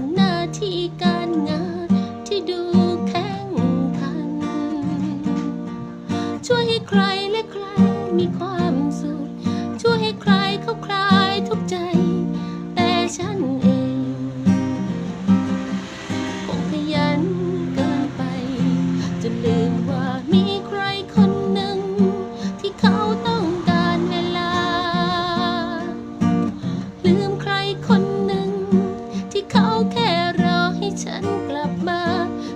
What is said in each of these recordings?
ำหน้าที่การงานที่ดูแข็งขัน ช่วยให้ใครและใครมีความสุข ช่วยให้ใครเขาคลายทุกใจ แต่ฉันเองคงขยันเกินไปจนลืมับมา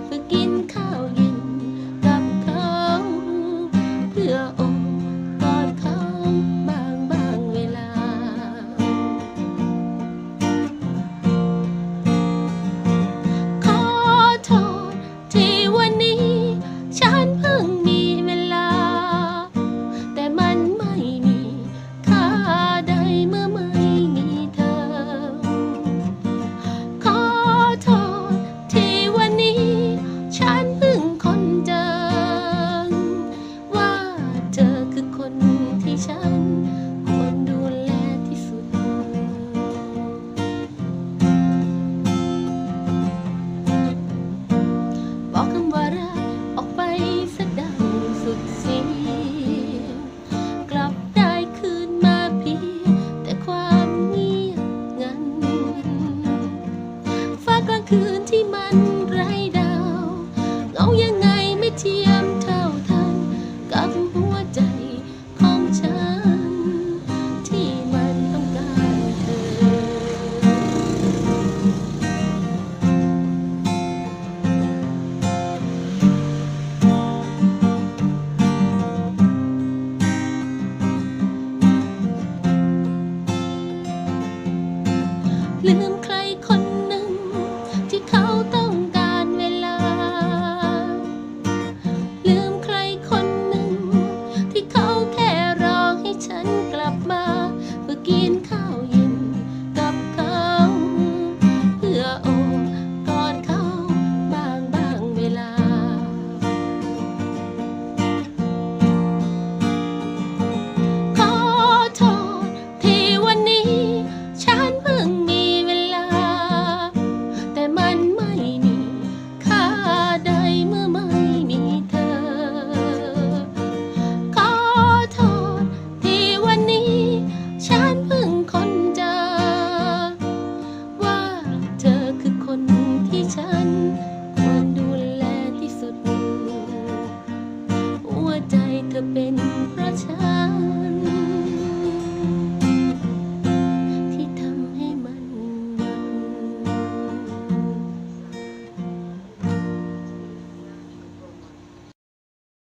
เพื่อกินข้าวเย็น คืนที่มันไร้ดาวเงายังไงไม่เทียมเท่าทันกับหัวใจของฉัน ที่มันต้องการเธอ ลืม